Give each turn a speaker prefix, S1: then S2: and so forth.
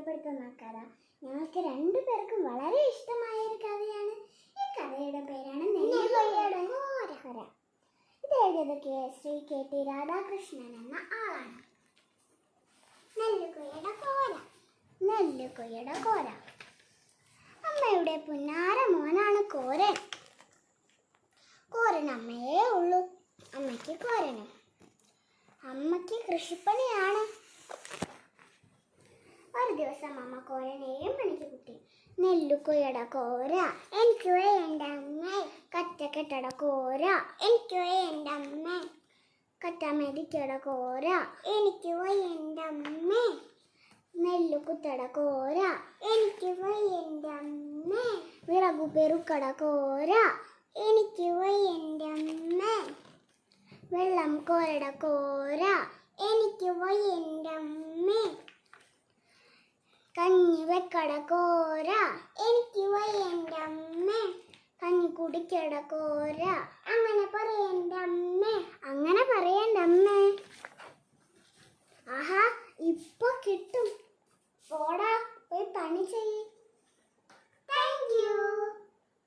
S1: പരിചയപ്പെടുത്തുന്ന കഥ ഞങ്ങൾക്ക് രണ്ടുപേർക്കും വളരെ ഇഷ്ടമായ ഒരു കഥയാണ്. ഈ കഥയുടെ പേരാണ് കോരഹര ഇത് എഴുതിയത് K. Shri. K. T. Radhakrishnan എന്ന ആളാണ്. നെല്ലിക്കൊയ്യുടെ കോര. നെല്ലിക്കൊയ്യുടെ കോര. അമ്മയുടെ പുന്നാര മോനാണ് കോരൻ. കോരൻ അമ്മയേ ഉള്ളൂ. അമ്മയ്ക്ക് കോരനും. അമ്മയ്ക്ക് കൃഷിപ്പണിയാണ്. ഒരു ദിവസം അമ്മ കോരനെയും പണിക്ക് കുട്ടി. നെല്ലുകൊയ്യട കോര. എനിക്ക് വേണ്ട അമ്മ. കറ്റക്കെട്ടട കോര. എനിക്ക് വേണ്ട അമ്മ. കറ്റമെതിക്കട കോര. എനിക്ക് വേണ്ട അമ്മ. നെല്ലുകുത്തട കോര. എനിക്ക് വേണ്ട അമ്മ. വിറകു പെറുക്കട കോര. എനിക്ക് വേണ്ട അമ്മ. വെള്ളം കോരട കോര എനിക്ക് വേണ്ട അമ്മ കഞ്ഞി എനിക്ക് വയ്യ എനിക്ക് വയ്യണ്ട അമ്മ. കഞ്ഞി